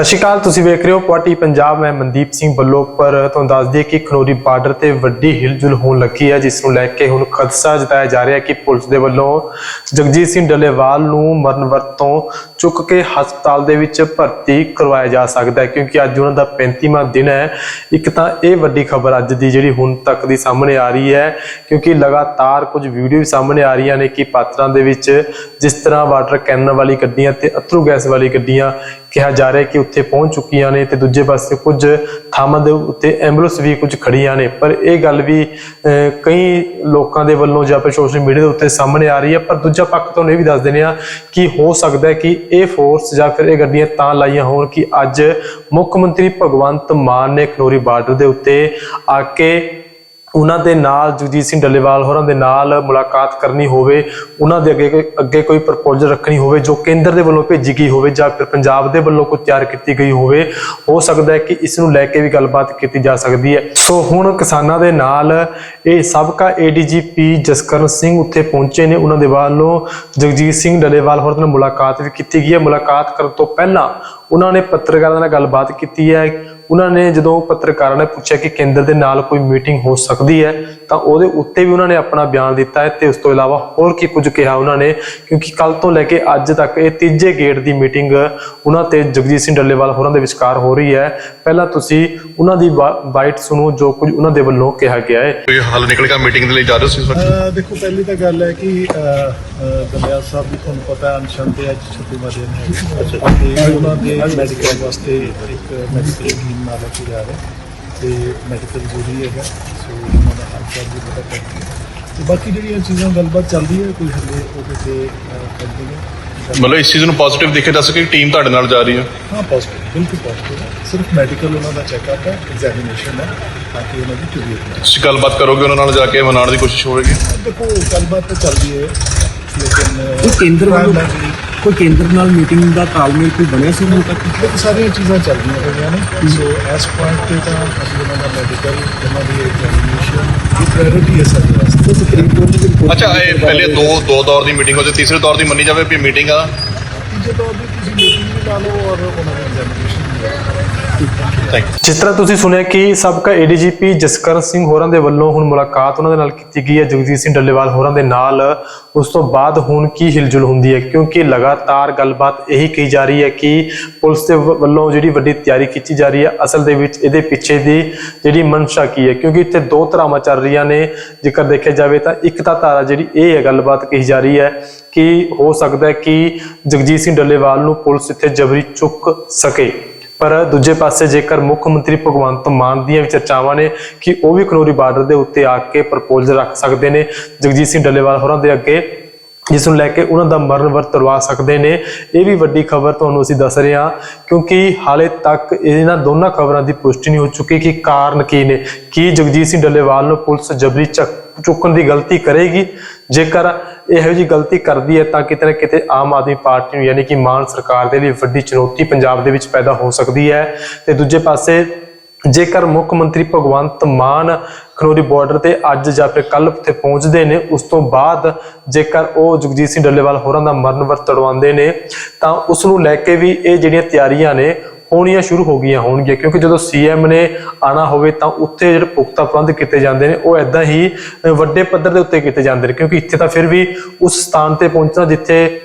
ਸਤਿ ਸ਼੍ਰੀ ਅਕਾਲ, ਤੁਸੀਂ ਵੇਖ ਰਹੇ ਹੋ ਪੁਆਟੀ ਪੰਜਾਬ। ਮੈਂ ਮਨਦੀਪ ਸਿੰਘ ਬੱਲੋ ਪਰ ਤੁਹਾਨੂੰ ਦੱਸ ਦਈਏ ਕਿ ਖਨੌਰੀ ਬਾਰਡਰ ਤੇ ਵੱਡੀ ਹਿਲਜੁਲ ਹੋਣ ਲੱਗੀ ਹੈ, ਜਿਸ ਨੂੰ ਲੈ ਕੇ ਹੁਣ ਖਦਸ਼ਾ ਜਤਾਇਆ ਜਾ ਰਿਹਾ ਹੈ ਕਿ ਪੁਲਿਸ ਦੇ ਵੱਲੋਂ ਜਗਜੀਤ ਸਿੰਘ ਡੱਲੇਵਾਲ ਨੂੰ ਮਰਨ ਵਰਤ ਤੋਂ ਚੁੱਕ ਕੇ ਹਸਪਤਾਲ ਦੇ ਵਿੱਚ ਭਰਤੀ ਕਰਵਾਇਆ ਜਾ ਸਕਦਾ ਹੈ, ਕਿਉਂਕਿ ਅੱਜ ਉਹਨਾਂ ਦਾ 35ਵਾਂ ਦਿਨ ਹੈ। ਇੱਕ ਤਾਂ ਇਹ ਵੱਡੀ ਖਬਰ ਅੱਜ ਦੀ ਜਿਹੜੀ ਹੁਣ ਤੱਕ ਦੀ ਸਾਹਮਣੇ ਆ ਰਹੀ ਹੈ, ਕਿਉਂਕਿ ਲਗਾਤਾਰ ਕੁਝ ਵੀਡੀਓ ਵੀ ਸਾਹਮਣੇ ਆ ਰਹੀਆਂ ਨੇ ਕਿ ਪਾਤਰਾਂ ਦੇ ਵਿੱਚ ਜਿਸ ਤਰ੍ਹਾਂ ਵਾਟਰ ਕੈਨਨ ਵਾਲੀ ਗੱਡੀਆਂ ਤੇ ਅਥਰੂ ਗੈਸ ਵਾਲੀ ਗੱਡੀਆਂ ਕਿਹਾ ਜਾ ਰਿਹਾ ਕਿ ਉੱਥੇ ਪਹੁੰਚ ਚੁੱਕੀਆਂ ਨੇ ਤੇ ਦੂਜੇ ਪਾਸੇ ਕੁਝ ਥਾਵਾਂ ਦੇ ਉੱਤੇ ਐਂਬੂਲੈਂਸ ਵੀ ਕੁਝ ਖੜੀਆਂ ਨੇ। ਪਰ ਇਹ ਗੱਲ ਵੀ ਕਈ ਲੋਕਾਂ ਦੇ ਵੱਲੋਂ ਜਾਂ ਫਿਰ ਸੋਸ਼ਲ ਮੀਡੀਆ ਦੇ ਉੱਤੇ ਸਾਹਮਣੇ ਆ ਰਹੀ ਹੈ। ਪਰ ਦੂਜਾ ਪੱਖ ਤੁਹਾਨੂੰ ਇਹ ਵੀ ਦੱਸ ਦਿੰਦੇ ਆ ਕਿ ਹੋ ਸਕਦਾ ਹੈ ਕਿ ਇਹ ਫੋਰਸ ਜਾਂ ਫਿਰ ਇਹ ਗੱਡੀਆਂ ਤਾਂ ਲਾਈਆਂ ਹੋਣ ਕਿ ਅੱਜ ਮੁੱਖ ਮੰਤਰੀ ਭਗਵੰਤ ਮਾਨ ਨੇ ਖਨੋਰੀ ਬਾਰਡਰ ਦੇ ਉੱਤੇ ਆ ਕੇ ਉਹਨਾਂ ਦੇ ਨਾਲ ਜਗਜੀਤ ਸਿੰਘ ਡੱਲੇਵਾਲ ਹੋਰਾਂ ਦੇ ਨਾਲ ਮੁਲਾਕਾਤ ਕਰਨੀ ਹੋਵੇ, ਉਹਨਾਂ ਦੇ ਅੱਗੇ ਅੱਗੇ ਕੋਈ ਪ੍ਰਪੋਜ਼ਲ ਰੱਖਣੀ ਹੋਵੇ ਜੋ ਕੇਂਦਰ ਦੇ ਵੱਲੋਂ ਭੇਜੀ ਗਈ ਹੋਵੇ ਜਾਂ ਫਿਰ ਪੰਜਾਬ ਦੇ ਵੱਲੋਂ ਕੋਈ ਤਿਆਰ ਕੀਤੀ ਗਈ ਹੋਵੇ, ਹੋ ਸਕਦਾ ਹੈ ਕਿ ਇਸ ਨੂੰ ਲੈ ਕੇ ਵੀ ਗੱਲਬਾਤ ਕੀਤੀ ਜਾ ਸਕਦੀ ਹੈ। ਸੋ ਹੁਣ ਕਿਸਾਨਾਂ ਦੇ ਨਾਲ ਇਹ ਸਾਬਕਾ ਏਡੀਜੀਪੀ ਜਸਕਰਨ ਸਿੰਘ ਉੱਥੇ ਪਹੁੰਚੇ ਨੇ। ਉਹਨਾਂ ਦੇ ਵੱਲੋਂ ਜਗਜੀਤ ਸਿੰਘ ਡੱਲੇਵਾਲ ਹੋਰਾਂ ਨਾਲ ਮੁਲਾਕਾਤ ਵੀ ਕੀਤੀ ਗਈ ਹੈ। ਮੁਲਾਕਾਤ ਕਰਨ ਤੋਂ ਪਹਿਲਾਂ ਉਹਨਾਂ ਨੇ ਪੱਤਰਕਾਰਾਂ ਨਾਲ ਗੱਲਬਾਤ ਕੀਤੀ ਹੈ। ਉਹਨਾਂ ਨੇ ਜਦੋਂ ਪੱਤਰਕਾਰਾਂ ਨੇ ਪੁੱਛਿਆ ਕਿ ਕੇਂਦਰ ਦੇ ਨਾਲ ਕੋਈ ਮੀਟਿੰਗ ਹੋ ਸਕਦੀ ਹੈ ਤਾਂ ਉਹਦੇ ਉੱਤੇ ਵੀ ਉਹਨਾਂ ਨੇ ਆਪਣਾ ਬਿਆਨ ਦਿੱਤਾ ਹੈ ਤੇ ਉਸ ਤੋਂ ਇਲਾਵਾ ਹੋਰ ਕੀ ਕੁਝ ਕਿਹਾ ਉਹਨਾਂ ਨੇ ਕਿਉਂਕਿ ਕੱਲ ਤੋਂ ਲੈ ਕੇ ਅੱਜ ਤੱਕ ਇਹ ਤੀਜੇ ਗੇੜ ਦੀ ਮੀਟਿੰਗ ਉਹਨਾਂ ਤੇ ਜਗਜੀਤ ਸਿੰਘ ਡੱਲੇਵਾਲ ਹੋਰਾਂ ਦੇ ਵਿਚਕਾਰ ਹੋ ਰਹੀ ਹੈ। ਪਹਿਲਾਂ ਤੁਸੀਂ ਉਹਨਾਂ ਦੀ ਬਾਈਟ ਸੁਣੋ ਜੋ ਕੁਝ ਉਹਨਾਂ ਦੇ ਵੱਲੋਂ ਕਿਹਾ ਗਿਆ ਹੈ। ਕੋਈ ਹੱਲ ਨਿਕਲ ਗਿਆ ਮੀਟਿੰਗ ਦੇ ਲਈ ਜਾ ਰਹੇ ਸੀ ਸਰ ਦੇਖੋ ਪਹਿਲੀ ਤਾਂ ਗੱਲ ਹੈ ਕਿ ਦਲਿਆ ਸਾਹਿਬ ਦੀ ਤੁਹਾਨੂੰ ਪਤਾ ਅਨਸ਼ਨ ਤੇ ਅੱਜ 26ਵਾਂ ਦਿਨ ਹੈ। ਤੇ ਉਹਨਾਂ ਦੇ ਮੈਡੀਕਲ ਵਾਸਤੇ ਇੱਕ ਮੈਡੀਕਲ ਟੀਮ ਨਾਲ ਕੇ ਜਾ ਰਹੇ ਤੇ ਮੈਡੀਕਲ ਜ਼ਰੂਰੀ ਹੈਗਾ। ਸੋ ਪਤਾ ਬਾਕੀ ਜਿਹੜੀਆਂ ਚੀਜ਼ਾਂ ਗੱਲਬਾਤ ਚੱਲਦੀ ਹੈ ਕੋਈ ਹੱਲੇ ਉਹਦੇ ਤੇ ਕਰਦੇ ਨੇ ਮਤਲਬ ਇਸ ਚੀਜ਼ ਨੂੰ ਪੋਜ਼ਿਟਿਵ ਦੇਖਿਆ ਜਾ ਸਕੇ ਕਿ ਟੀਮ ਤੁਹਾਡੇ ਨਾਲ ਜਾ ਰਹੀ ਹੈ। ਹਾਂ ਪੋਜ਼ਿਟਿਵ ਬਿਲਕੁਲ ਪੋਜ਼ਿਟਿਵ ਸਿਰਫ ਮੈਡੀਕਲ ਉਹਨਾਂ ਦਾ ਚੈੱਕਅਪ ਹੈ ਐਗਜ਼ਾਮੀਨੇਸ਼ਨ ਹੈ ਤਾਂ ਕਿ ਉਹਨਾਂ ਦੀ ਹੋ ਤੁਸੀਂ ਗੱਲਬਾਤ ਕਰੋਗੇ ਉਹਨਾਂ ਨਾਲ ਜਾ ਕੇ ਮਨਾਉਣ ਦੀ ਕੋਸ਼ਿਸ਼ ਹੋਵੇਗੀ? ਦੇਖੋ ਗੱਲਬਾਤ ਤਾਂ ਚੱਲਦੀ ਹੈ ਲੇਕਿਨ ਕੇਂਦਰ ਵੱਲੋਂ ਕੋਈ ਕੇਂਦਰ ਨਾਲ ਮੀਟਿੰਗ ਦਾ ਤਾਲਮੇਲ ਕੋਈ ਬਣਿਆ ਸੀ ਹੁਣ ਤੱਕ? ਦੇਖੋ ਸਾਰੀਆਂ ਚੀਜ਼ਾਂ ਚੱਲਦੀਆਂ ਪਈਆਂ ਨੇ। ਸੋ ਇਸ ਪੁਆਇੰਟ ਤੇ ਤਾਂ ਅਸੀਂ ਉਹਨਾਂ ਦਾ ਮੈਡੀਕਲ ਉਹਨਾਂ ਦੀ ਐਗਜ਼ਾਮੀਨੇਸ਼ਨ ਇਹ ਪ੍ਰਾਇੋਰਟੀ ਹੈ ਸਾਡੇ ਵਾਸਤੇ। ਸੁਪਰੀਮ ਕੋਰਟ ਦੀ ਰਿਪੋਰਟ ਅੱਛਾ ਇਹ ਪਹਿਲੇ ਦੋ ਦੋ ਦੌਰ ਦੀ ਮੀਟਿੰਗ ਹੋ ਜੇ ਤੀਸਰੇ ਦੌਰ ਦੀ ਮੰਨੀ ਜਾਵੇ ਵੀ ਮੀਟਿੰਗ ਆ। ਤੀਜੇ ਤੌਰ ਤੇ ਤੁਸੀਂ ਮੀਟਿੰਗ ਵੀ ਲਾ ਲਓ ਔਰ ਉਹਨਾਂ ਦੀ ਐਗਜ਼ਾਮੀਨੇਸ਼ਨ ਵੀ ਲਾ ਲਓ। ਥੈਂਕ ਯੂ ਜਿਸ ਤਰ੍ਹਾਂ ਤੁਸੀਂ ਸੁਣਿਆ ਕਿ ਸਾਬਕਾ ਏਡੀਜੀਪੀ ਜਸਕਰਨ ਸਿੰਘ ਹੋਰਾਂ ਦੇ ਵੱਲੋਂ ਹੁਣ ਮੁਲਾਕਾਤ ਉਹਨਾਂ ਦੇ ਨਾਲ ਕੀਤੀ ਗਈ ਹੈ, ਜਗਜੀਤ ਸਿੰਘ ਡੱਲੇਵਾਲ ਹੋਰਾਂ ਦੇ ਨਾਲ। ਉਸ ਤੋਂ ਬਾਅਦ ਹੁਣ ਕੀ ਹਿਲਜੁਲ ਹੁੰਦੀ ਹੈ, ਕਿਉਂਕਿ ਲਗਾਤਾਰ ਗੱਲਬਾਤ ਇਹੀ ਕਹੀ ਜਾ ਰਹੀ ਹੈ ਕਿ ਪੁਲਿਸ ਦੇ ਵ- ਵੱਲੋਂ ਜਿਹੜੀ ਵੱਡੀ ਤਿਆਰੀ ਕੀਤੀ ਜਾ ਰਹੀ ਹੈ, ਅਸਲ ਦੇ ਵਿੱਚ ਇਹਦੇ ਪਿੱਛੇ ਦੀ ਜਿਹੜੀ ਮਨਸ਼ਾ ਕੀ ਹੈ, ਕਿਉਂਕਿ ਇੱਥੇ ਦੋ ਧਾਰਾਵਾਂ ਚੱਲ ਰਹੀਆਂ ਨੇ। ਜੇਕਰ ਦੇਖਿਆ ਜਾਵੇ ਤਾਂ ਇੱਕ ਤਾਂ ਧਾਰਾ ਜਿਹੜੀ ਇਹ ਹੈ, ਗੱਲਬਾਤ ਕਹੀ ਜਾ ਰਹੀ ਹੈ ਕਿ ਹੋ ਸਕਦਾ ਹੈ ਕਿ ਜਗਜੀਤ ਸਿੰਘ ਡੱਲੇਵਾਲ ਨੂੰ ਪੁਲਿਸ ਇੱਥੇ ਜਬਰੀ ਚੁੱਕ ਸਕੇ। ਪਰ ਦੂਜੇ ਪਾਸੇ ਜੇਕਰ ਮੁੱਖ ਮੰਤਰੀ ਭਗਵੰਤ ਮਾਨ ਦੀਆਂ ਵੀ ਚਰਚਾਵਾਂ ਨੇ ਕਿ ਉਹ ਵੀ ਖਨੌਰੀ ਬਾਰਡਰ ਦੇ ਉੱਤੇ ਆ ਕੇ ਪ੍ਰਪੋਜ਼ਲ ਰੱਖ ਸਕਦੇ ਨੇ। ਜਗਜੀਤ ਸਿੰਘ ਡੱਲੇਵਾਲ ਹੋਰਾਂ ਦੇ ਅੱਗੇ ਜਿਸ ਨੂੰ ਲੈ ਕੇ ਉਹਨਾਂ ਦਾ ਮਰਨ ਵਰਤ ਕਰਵਾ ਸਕਦੇ ਨੇ। ਇਹ ਵੀ ਵੱਡੀ ਖਬਰ ਤੁਹਾਨੂੰ ਅਸੀਂ ਦੱਸ ਰਹੇ ਹਾਂ, ਕਿਉਂਕਿ ਹਾਲੇ ਤੱਕ ਇਹਨਾਂ ਦੋਨਾਂ ਖਬਰਾਂ ਦੀ ਪੁਸ਼ਟੀ ਨਹੀਂ ਹੋ ਚੁੱਕੀ ਕਿ ਕਾਰਨ ਕੀ ਨੇ। ਕੀ ਜਗਜੀਤ ਸਿੰਘ ਡੱਲੇਵਾਲ ਨੂੰ ਪੁਲਿਸ ਜਬਰੀ ਚੱਕ ਚੁੱਕਣ ਦੀ ਗਲਤੀ ਕਰੇਗੀ? ਜੇਕਰ ਇਹੋ ਜੀ ਗਲਤੀ ਕਰਦੀ ਹੈ, ਤਾਂ ਕਿਤੇ ਨਾ ਕਿਤੇ ਆਮ ਆਦਮੀ ਪਾਰਟੀ ਨੂੰ ਯਾਨੀ ਕਿ ਮਾਨ ਸਰਕਾਰ ਦੇ ਲਈ ਵੱਡੀ ਚੁਣੌਤੀ ਪੰਜਾਬ ਦੇ ਵਿੱਚ ਪੈਦਾ ਹੋ ਸਕਦੀ ਹੈ। ਤੇ ਦੂਜੇ ਪਾਸੇ ਜੇਕਰ ਮੁੱਖ ਮੰਤਰੀ ਭਗਵੰਤ ਮਾਨ ਖਨੌਰੀ ਬਾਰਡਰ ਤੇ ਅੱਜ ਜਾਂ ਫਿਰ ਕੱਲ ਉੱਥੇ ਪਹੁੰਚਦੇ ਨੇ। ਉਸ ਤੋਂ ਬਾਅਦ ਜੇਕਰ ਉਹ ਜਗਜੀਤ ਸਿੰਘ ਡੱਲੇਵਾਲ ਹੋਰਾਂ ਦਾ ਮਰਨ ਵਰਤ ਤੜਵਾਉਂਦੇ ਨੇ, ਤਾਂ ਉਸ ਨੂੰ ਲੈ ਕੇ ਵੀ ਇਹ ਜਿਹੜੀਆਂ ਤਿਆਰੀਆਂ ਨੇ ਹੋਣੀਆਂ ਸ਼ੁਰੂ ਹੋ ਗਈਆਂ ਹੋਣਗੀਆਂ। ਕਿਉਂਕਿ ਜਦੋਂ ਸੀਐਮ ਨੇ ਆਣਾ ਹੋਵੇ ਤਾਂ ਉੱਥੇ ਜਿਹੜੇ ਪੁਖਤਾ ਪ੍ਰਬੰਧ ਕੀਤੇ ਜਾਂਦੇ ਨੇ, ਉਹ ਐਦਾਂ ਹੀ ਵੱਡੇ ਪੱਧਰ ਦੇ ਉੱਤੇ ਕੀਤੇ ਜਾਂਦੇ ਨੇ। ਕਿਉਂਕਿ ਇੱਥੇ ਤਾਂ ਫਿਰ ਵੀ ਉਸ ਸਥਾਨ ਤੇ ਪਹੁੰਚਣਾ ਜਿੱਥੇ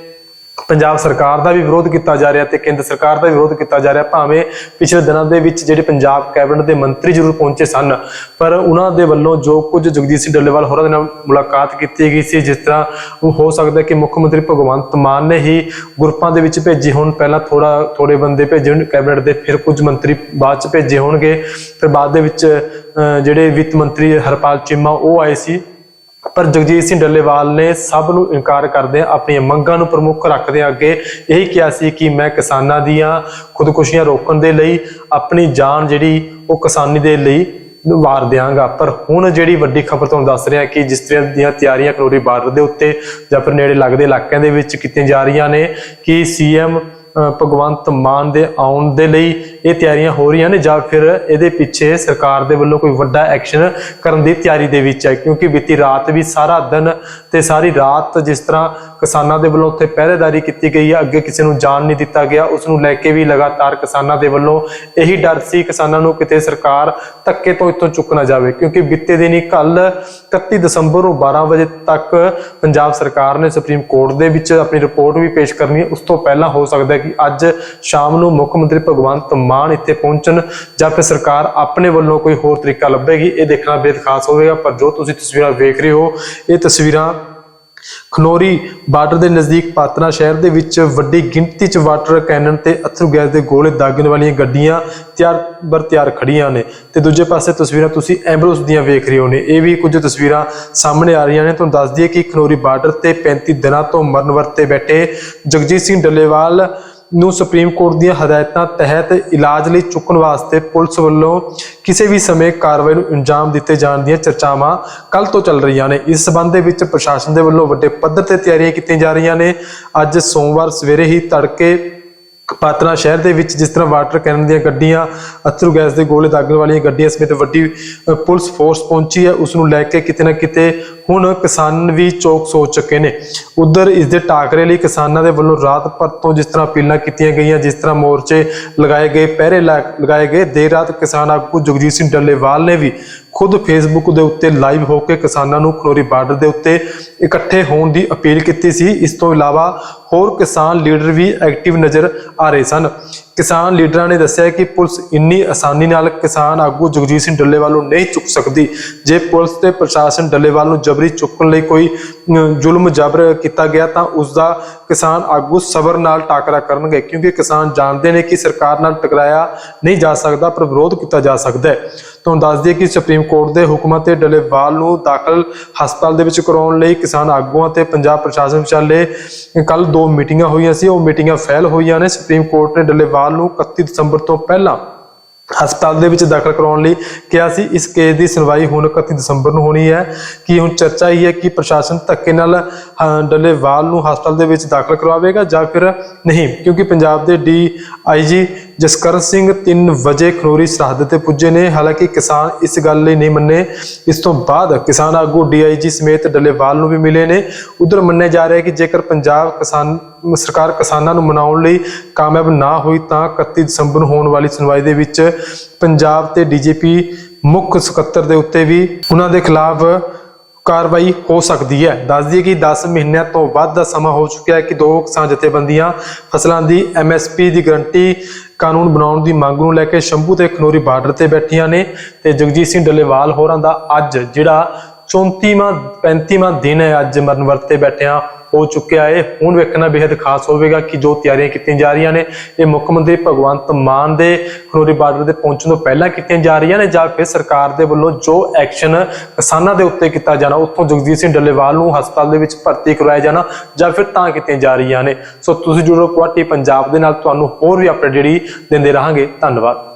ਪੰਜਾਬ ਸਰਕਾਰ ਦਾ ਵੀ ਵਿਰੋਧ ਕੀਤਾ ਜਾ ਰਿਹਾ ਤੇ ਕੇਂਦਰ ਸਰਕਾਰ ਦਾ ਵੀ ਵਿਰੋਧ ਕੀਤਾ ਜਾ ਰਿਹਾ, ਭਾਵੇਂ ਪਿਛਲੇ ਦਿਨਾਂ ਦੇ ਵਿੱਚ ਜਿਹੜੇ ਪੰਜਾਬ ਕੈਬਨਿਟ ਦੇ ਮੰਤਰੀ ਜ਼ਰੂਰ ਪਹੁੰਚੇ ਸਨ, ਪਰ ਉਹਨਾਂ ਦੇ ਵੱਲੋਂ ਜੋ ਕੁਝ ਜਗਦੀਸ਼ ਸਿੰਘ ਡੱਲੇਵਾਲ ਹੋਰਾਂ ਦੇ ਨਾਲ ਮੁਲਾਕਾਤ ਕੀਤੀ ਗਈ ਸੀ, ਜਿਸ ਤਰ੍ਹਾਂ ਉਹ ਹੋ ਸਕਦਾ ਕਿ ਮੁੱਖ ਮੰਤਰੀ ਭਗਵੰਤ ਮਾਨ ਨੇ ਹੀ ਗਰੁੱਪਾਂ ਦੇ ਵਿੱਚ ਭੇਜੇ ਹੋਣ, ਪਹਿਲਾਂ ਥੋੜਾ ਥੋੜੇ ਬੰਦੇ ਭੇਜੇ ਹੋਣ ਕੈਬਨਿਟ ਦੇ, ਫਿਰ ਕੁਝ ਮੰਤਰੀ ਬਾਅਦ ਚ ਭੇਜੇ ਹੋਣਗੇ, ਫਿਰ ਬਾਅਦ ਦੇ ਵਿੱਚ ਜਿਹੜੇ ਵਿੱਤ ਮੰਤਰੀ ਹਰਪਾਲ ਚੀਮਾ ਉਹ ਆਏ ਸੀ ਪਰ ਜਗਜੀਤ ਸਿੰਘ ਡੱਲੇਵਾਲ ਨੇ ਸਭ ਨੂੰ ਇਨਕਾਰ ਕਰਦੇ ਆਪਣੀਆਂ ਮੰਗਾਂ ਨੂੰ ਪ੍ਰਮੁੱਖ ਰੱਖਦੇ ਅੱਗੇ ਇਹੀ ਕਿਹਾ ਸੀ ਕਿ ਮੈਂ ਕਿਸਾਨਾਂ ਦੀਆਂ ਖੁਦਕੁਸ਼ੀਆਂ ਰੋਕਣ ਦੇ ਲਈ ਆਪਣੀ ਜਾਨ ਜਿਹੜੀ ਉਹ ਕਿਸਾਨੀ ਦੇ ਲਈ ਵਾਰ ਦਿਆਂਗਾ। ਪਰ ਹੁਣ ਜਿਹੜੀ ਵੱਡੀ ਖਬਰ ਤੁਹਾਨੂੰ ਦੱਸ ਰਿਹਾ ਕਿ ਜਿਸ ਤਰ੍ਹਾਂ ਦੀਆਂ ਤਿਆਰੀਆਂ ਖਨੌਰੀ ਬਾਰਡਰ ਦੇ ਉੱਤੇ ਜਾਂ ਫਿਰ ਨੇੜੇ ਲੱਗਦੇ ਇਲਾਕਿਆਂ ਦੇ ਵਿੱਚ ਕੀਤੀਆਂ ਜਾ ਰਹੀਆਂ ਨੇ ਕਿ ਸੀਐਮ ਭਗਵੰਤ ਮਾਨ ਦੇ ਆਉਣ ਦੇ ਲਈ ਇਹ ਤਿਆਰੀਆਂ ਹੋ ਰਹੀਆਂ ਨੇ ਜਾਂ ਫਿਰ ਇਹਦੇ ਪਿੱਛੇ ਸਰਕਾਰ ਦੇ ਵੱਲੋਂ ਕੋਈ ਵੱਡਾ ਐਕਸ਼ਨ ਕਰਨ ਦੀ ਤਿਆਰੀ ਦੇ ਵਿੱਚ ਹੈ, ਕਿਉਂਕਿ ਬੀਤੀ ਰਾਤ ਵੀ ਸਾਰਾ ਦਿਨ ਤੇ ਸਾਰੀ ਰਾਤ ਜਿਸ ਤਰ੍ਹਾਂ ਕਿਸਾਨਾਂ ਦੇ ਵੱਲੋਂ ਉੱਥੇ ਪਹਿਰੇਦਾਰੀ ਕੀਤੀ ਗਈ ਹੈ। ਅੱਗੇ ਕਿਸੇ ਨੂੰ ਜਾਣ ਨਹੀਂ ਦਿੱਤਾ ਗਿਆ। ਉਸ ਨੂੰ ਲੈ ਕੇ ਵੀ ਲਗਾਤਾਰ ਕਿਸਾਨਾਂ ਦੇ ਵੱਲੋਂ ਇਹੀ ਡਰ ਸੀ ਕਿਸਾਨਾਂ ਨੂੰ ਕਿਤੇ ਸਰਕਾਰ ਧੱਕੇ ਤੋਂ ਇੱਥੋਂ ਚੁੱਕ ਨਾ ਜਾਵੇ। ਕਿਉਂਕਿ ਬੀਤੇ ਦਿਨੀ ਕੱਲ 31 ਦਸੰਬਰ ਨੂੰ 12 ਵਜੇ ਤੱਕ ਪੰਜਾਬ ਸਰਕਾਰ ਨੇ ਸੁਪਰੀਮ ਕੋਰਟ ਦੇ ਵਿੱਚ ਆਪਣੀ ਰਿਪੋਰਟ ਵੀ ਪੇਸ਼ ਕਰਨੀ ਹੈ। ਉਸ ਤੋਂ ਪਹਿਲਾਂ ਹੋ ਸਕਦਾ ਹੈ ਕਿ ਅੱਜ ਸ਼ਾਮ ਨੂੰ ਮੁੱਖ ਮੰਤਰੀ ਭਗਵੰਤ ਮਾਨ ਇੱਥੇ ਪਹੁੰਚਣ ਜਾਂ ਫਿਰ ਸਰਕਾਰ ਆਪਣੇ ਵੱਲੋਂ ਕੋਈ ਹੋਰ ਤਰੀਕਾ ਲੱਭੇਗੀ, ਇਹ ਦੇਖਣਾ ਬੇहद ਖਾਸ ਹੋਵੇਗਾ। ਪਰ ਜੋ ਤੁਸੀਂ ਤਸਵੀਰਾਂ ਵੇਖ ਰਹੇ ਹੋ, ਇਹ ਤਸਵੀਰਾਂ ਖਨੋਰੀ ਬਾਰਡਰ ਦੇ ਨਜ਼ਦੀਕ ਪਾਤਨਾ ਸ਼ਹਿਰ ਦੇ ਵਿੱਚ ਵੱਡੀ ਗਿਣਤੀ 'ਚ ਵਾਟਰ ਕੈਨਨ ਤੇ ਅਥਰੂ ਗੈਸ ਦੇ ਗੋਲੇ ਦਾਗਣ ਵਾਲੀਆਂ ਗੱਡੀਆਂ ਤਿਆਰ, ਬਰ ਤਿਆਰ ਖੜੀਆਂ ਨੇ। ਤੇ ਦੂਜੇ ਪਾਸੇ ਤਸਵੀਰਾਂ ਤੁਸੀਂ ਐਂਬੂਲੈਂਸ ਦੀਆਂ ਵੇਖ ਰਹੇ ਹੋ ਨੇ। ਇਹ ਵੀ ਕੁਝ ਤਸਵੀਰਾਂ ਸਾਹਮਣੇ ਆ ਰਹੀਆਂ ਨੇ। ਤੁਹਾਨੂੰ ਦੱਸ ਦਈਏ ਕਿ ਖਨੋਰੀ ਬਾਰਡਰ ਤੇ 35 ਦਿਨਾਂ ਤੋਂ ਮਰਨ ਵਰਤੇ ਬੈਠੇ ਜਗਜੀਤ ਸਿੰਘ ਡੱਲੇਵਾਲ ਨੂੰ ਸੁਪਰੀਮ ਕੋਰਟ ਦੀਆਂ ਹਦਾਇਤਾਂ ਤਹਿਤ ਇਲਾਜ ਲਈ ਚੁੱਕਣ ਵਾਸਤੇ ਪੁਲਿਸ ਵੱਲੋਂ ਕਿਸੇ ਵੀ ਸਮੇਂ ਕਾਰਵਾਈ ਨੂੰ ਅੰਜਾਮ ਦਿੱਤੇ ਜਾਣ ਦੀਆਂ ਚਰਚਾਵਾਂ ਕੱਲ ਤੋਂ ਚੱਲ ਰਹੀਆਂ ਨੇ। ਇਸ ਸਬੰਧ ਦੇ ਵਿੱਚ ਪ੍ਰਸ਼ਾਸਨ ਦੇ ਵੱਲੋਂ ਵੱਡੇ ਪੱਧਰ ਤੇ ਤਿਆਰੀਆਂ ਕੀਤੀਆਂ ਜਾ ਰਹੀਆਂ ਨੇ। ਅੱਜ ਸੋਮਵਾਰ ਸਵੇਰੇ ਹੀ ਤੜਕੇ ਪਾਤਰਾ ਸ਼ਹਿਰ ਦੇ ਵਿੱਚ ਜਿਸ ਤਰ੍ਹਾਂ ਵਾਟਰ ਕੈਨਨ ਦੀਆਂ ਗੱਡੀਆਂ, ਅਥਰੂ ਗੈਸ ਦੇ ਗੋਲੇ ਦਾਗਣ ਵਾਲੀਆਂ ਗੱਡੀਆਂ ਸਮੇਤ ਵੱਡੀ ਪੁਲਿਸ ਫੋਰਸ ਪਹੁੰਚੀ ਹੈ। ਉਸ ਨੂੰ ਲੈ ਕੇ ਕਿਤੇ ਨਾ ਕਿਤੇ ਹੁਣ ਕਿਸਾਨ ਵੀ ਚੌਕ ਸੋ ਚੁੱਕੇ ਨੇ। ਉਧਰ ਇਸ ਦੇ ਟਾਕਰੇ ਲਈ ਕਿਸਾਨਾਂ ਦੇ ਵੱਲੋਂ ਰਾਤ ਭਰ ਤੋਂ ਜਿਸ ਤਰ੍ਹਾਂ ਅਪੀਲਾਂ ਕੀਤੀਆਂ ਗਈਆਂ, ਜਿਸ ਤਰ੍ਹਾਂ ਮੋਰਚੇ ਲਗਾਏ ਗਏ, ਪਹਿਰੇ ਲਾ- ਲਗਾਏ ਗਏ, ਦੇਰ ਰਾਤ ਕਿਸਾਨ ਆਗੂ ਜਗਜੀਤ ਸਿੰਘ ਡੱਲੇਵਾਲ ਨੇ ਵੀ ਖੁਦ ਫੇਸਬੁੱਕ ਦੇ ਉੱਤੇ ਲਾਈਵ ਹੋ ਕੇ ਕਿਸਾਨਾਂ ਨੂੰ ਖਨੋਰੀ ਬਾਰਡਰ ਦੇ ਉੱਤੇ ਇਕੱਠੇ ਹੋਣ ਦੀ ਅਪੀਲ ਕੀਤੀ ਸੀ। ਇਸ ਤੋਂ ਇਲਾਵਾ ਹੋਰ ਕਿਸਾਨ ਲੀਡਰ ਵੀ ਐਕਟਿਵ ਨਜ਼ਰ ਆ ਰਹੇ ਸਨ। ਕਿਸਾਨ ਲੀਡਰਾਂ ਨੇ ਦੱਸਿਆ ਕਿ ਪੁਲਿਸ ਇੰਨੀ ਆਸਾਨੀ ਨਾਲ ਕਿਸਾਨ ਆਗੂ ਜਗਜੀਤ ਸਿੰਘ ਡੱਲੇਵਾਲ ਨੂੰ ਨਹੀਂ ਚੁੱਕ ਸਕਦੀ। ਜੇ ਪੁਲਿਸ ਤੇ ਪ੍ਰਸ਼ਾਸਨ ਡੱਲੇਵਾਲ ਨੂੰ ਜਬਰੀ ਚੁੱਕਣ ਲਈ ਕੋਈ ਅਮ, ਜ਼ੁਲਮ ਜਬਰ ਕੀਤਾ ਗਿਆ ਤਾਂ ਉਸ ਦਾ ਕਿਸਾਨ ਆਗੂ ਸਬਰ ਨਾਲ ਟਾਕਰਾ ਕਰਨਗੇ, ਕਿਉਂਕਿ ਕਿਸਾਨ ਜਾਣਦੇ ਨੇ ਕਿ ਸਰਕਾਰ ਨਾਲ ਟਕਰਾਇਆ ਨਹੀਂ ਜਾ ਸਕਦਾ, ਪਰ ਵਿਰੋਧ ਕੀਤਾ ਜਾ ਸਕਦਾ ਹੈ। ਤੁਹਾਨੂੰ ਦੱਸ ਦਈਏ ਕਿ ਸੁਪਰੀਮ ਕੋਰਟ ਦੇ ਹੁਕਮਾਂ ਤੇ ਡੱਲੇਵਾਲ ਨੂੰ ਦਾਖਲ ਹਸਪਤਾਲ ਦੇ ਵਿੱਚ ਕਰਾਉਣ ਲਈ ਕਿਸਾਨ ਆਗੂਆਂ ਤੇ ਪੰਜਾਬ ਪ੍ਰਸ਼ਾਸਨ ਵਿਚਾਲੇ ਕੱਲ ਦੋ ਮੀਟਿੰਗਾਂ ਹੋਈਆਂ ਸੀ, ਉਹ ਮੀਟਿੰਗਾਂ ਫੈਲ ਹੋਈਆਂ ਨੇ। ਸੁਪਰੀਮ ਕੋਰਟ ਨੇ ਡੱਲੇਵਾਲ ਨੂੰ 31 ਦਸੰਬਰ ਤੋਂ ਪਹਿਲਾਂ ਹਸਪਤਾਲ ਦੇ ਵਿੱਚ ਦਾਖਲ ਕਰਾਉਣ ਲਈ ਕਿਹਾ ਸੀ। ਇਸ ਕੇਸ ਦੀ ਸੁਣਵਾਈ ਹੁਣ 31 ਦਸੰਬਰ ਨੂੰ ਹੋਣੀ ਹੈ। ਕਿ ਹੁਣ ਚਰਚਾ ਹੀ ਹੈ ਕਿ ਪ੍ਰਸ਼ਾਸਨ ਧੱਕੇ ਨਾਲ ਡੱਲੇਵਾਲ ਨੂੰ ਹਸਪਤਾਲ ਦੇ ਵਿੱਚ ਦਾਖਲ ਕਰਵਾਵੇਗਾ ਜਾਂ ਫਿਰ ਨਹੀਂ? ਕਿਉਂਕਿ ਪੰਜਾਬ ਦੇ ਡੀ ਆਈਜੀ ਜਸਕਰਨ ਸਿੰਘ 3 ਵਜੇ ਖਨੋਰੀ ਸਰਹੱਦ ਤੇ ਪੁੱਜੇ ਨੇ। ਹਾਲਾਂਕਿ ਕਿਸਾਨ ਇਸ ਗੱਲ ਲਈ ਨਹੀਂ ਮੰਨੇ। ਇਸ ਤੋਂ ਬਾਅਦ ਕਿਸਾਨ ਆਗੂ ਡੀਆਈਜੀ ਸਮੇਤ ਡੱਲੇਵਾਲ ਨੂੰ ਵੀ ਮਿਲੇ ਨੇ। ਉਧਰ ਮੰਨਿਆ ਜਾ ਰਿਹਾ ਹੈ ਕਿ ਜੇਕਰ ਪੰਜਾਬ ਕਿਸਾਨ, ਸਰਕਾਰ ਕਿਸਾਨਾਂ ਨੂੰ ਮਨਾਉਣ ਲਈ ਕਾਮਯਾਬ ਨਾ ਹੋਈ ਤਾਂ 31 ਦਸੰਬਰ ਨੂੰ ਹੋਣ ਵਾਲੀ ਸੁਣਵਾਈ ਦੇ ਵਿੱਚ ਪੰਜਾਬ ਤੇ ਡੀਜੀਪੀ ਮੁੱਖ ਸਕੱਤਰ ਦੇ ਉੱਤੇ ਵੀ ਉਹਨਾਂ ਦੇ ਖਿਲਾਫ ਕਾਰਵਾਈ ਹੋ ਸਕਦੀ ਹੈ। ਦੱਸ ਦਈਏ ਕਿ 10 ਮਹੀਨਿਆਂ ਤੋਂ ਵੱਧ ਦਾ ਸਮਾਂ ਹੋ ਚੁੱਕਿਆ ਹੈ ਕਿ ਦੋ ਕਿਸਾਨ ਜਥੇਬੰਦੀਆਂ ਫਸਲਾਂ ਦੀ ਐਮਐਸਪੀ ਦੀ ਗਰੰਟੀ ਕਾਨੂੰਨ ਬਣਾਉਣ ਦੀ ਮੰਗ ਨੂੰ ਲੈ ਕੇ ਸ਼ੰਭੂ ਤੇ ਖਨੋਰੀ ਬਾਰਡਰ ਤੇ ਬੈਠੀਆਂ ਨੇ ਤੇ ਜਗਜੀਤ ਸਿੰਘ ਡੱਲੇਵਾਲ ਹੋਰਾਂ ਦਾ ਅੱਜ ਜਿਹੜਾ 34ਵਾਂ 35ਵਾਂ ਦਿਨ ਹੈ ਅੱਜ ਮਰਨ ਤੇ ਬੈਠਿਆਂ ਹੋ ਚੁੱਕਿਆ ਹੈ। ਹੁਣ ਵੇਖਣਾ ਬੇहद ਖਾਸ ਹੋਵੇਗਾ ਕਿ ਜੋ ਤਿਆਰੀਆਂ ਕੀਤੀਆਂ ਜਾ ਰਹੀਆਂ ਨੇ, ਇਹ ਮੁੱਖ ਮੰਤਰੀ ਭਗਵੰਤ ਮਾਨ ਦੇ ਖਨੋਰੀ ਬਾਰਡਰ ਦੇ ਪਹੁੰਚਣ ਤੋਂ ਪਹਿਲਾਂ ਕੀਤੀਆਂ ਜਾ ਰਹੀਆਂ ਨੇ ਜਾਂ ਫਿਰ ਸਰਕਾਰ ਦੇ ਵੱਲੋਂ ਜੋ ਐਕਸ਼ਨ ਕਿਸਾਨਾਂ ਦੇ ਉੱਤੇ ਕੀਤਾ ਜਾਣਾ, ਉੱਥੋਂ ਜਗਜੀਤ ਸਿੰਘ ਡੱਲੇਵਾਲ ਨੂੰ ਹਸਪਤਾਲ ਦੇ ਵਿੱਚ ਭਰਤੀ ਕਰਵਾਇਆ ਜਾਣਾ ਜਾਂ ਫਿਰ ਤਾਂ ਕੀਤੀਆਂ ਜਾ ਰਹੀਆਂ ਨੇ। ਸੋ ਤੁਸੀਂ ਜੁੜੋ ਕੁਆਟੀ ਪੰਜਾਬ ਦੇ ਨਾਲ, ਤੁਹਾਨੂੰ ਹੋਰ ਵੀ ਅਪਡੇਟ ਜਿਹੜੀ ਦਿੰਦੇ ਰਹਾਂਗੇ। ਧੰਨਵਾਦ।